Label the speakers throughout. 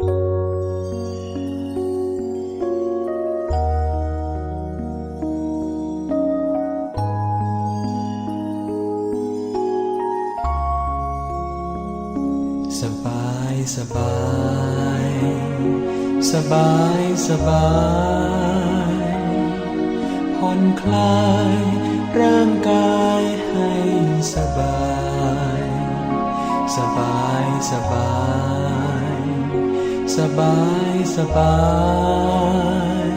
Speaker 1: สบายสบาย สบายสบายผ่อนคลายร่างกายให้สบาย สบายสบาย สบายสบาย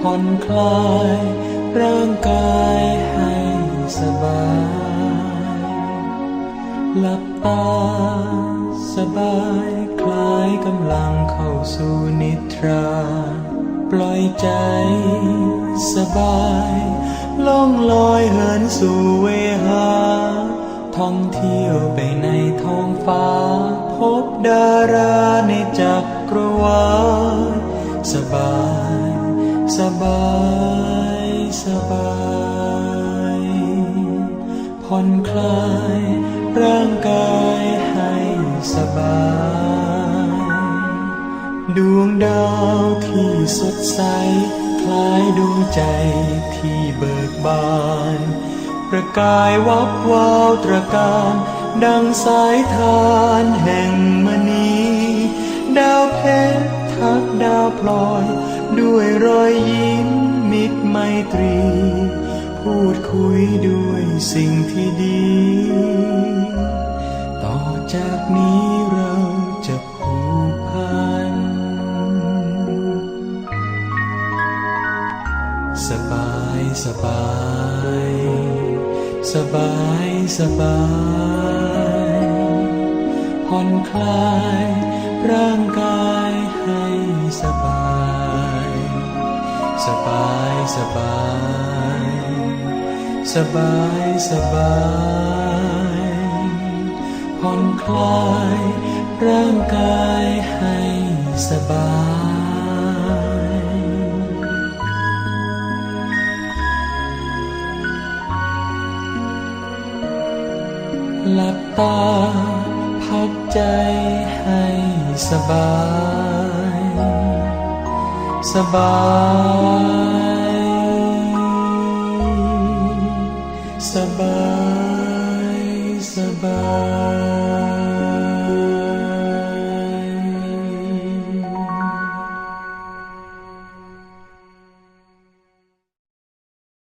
Speaker 1: ผ่อนคลายร่างกายให้สบายหลับตาสบายคลายกำลังเข้าสู่นิทรา ปล่อยใจสบายล่องลอยเหินสู่เวหาท่องเที่ยวไปในท้องฟ้า พบดาราในจักรวาลสบาย สบาย สบายผ่อนคลายร่างกายให้สบาย ดวงดาวที่สดใส คล้ายดวงใจที่เบิกบาน ประกายวับวาวตระการ ดังสายทานแห่งมณีดาวเพชรทักดาวพลอย ด้วยรอยยิ้มมิตรไมตรี พูดคุยด้วยสิ่งที่ดี ต่อจากนี้เราจะผูกพันสบายสบาย สบายสบาย ผ่อนคลาย ร่างกายให้สบาย สบายสบาย สบายสบายผ่อนคลาย ร่างกายให้สบายหลับตา พักใจให้สบาย สบาย สบาย สบาย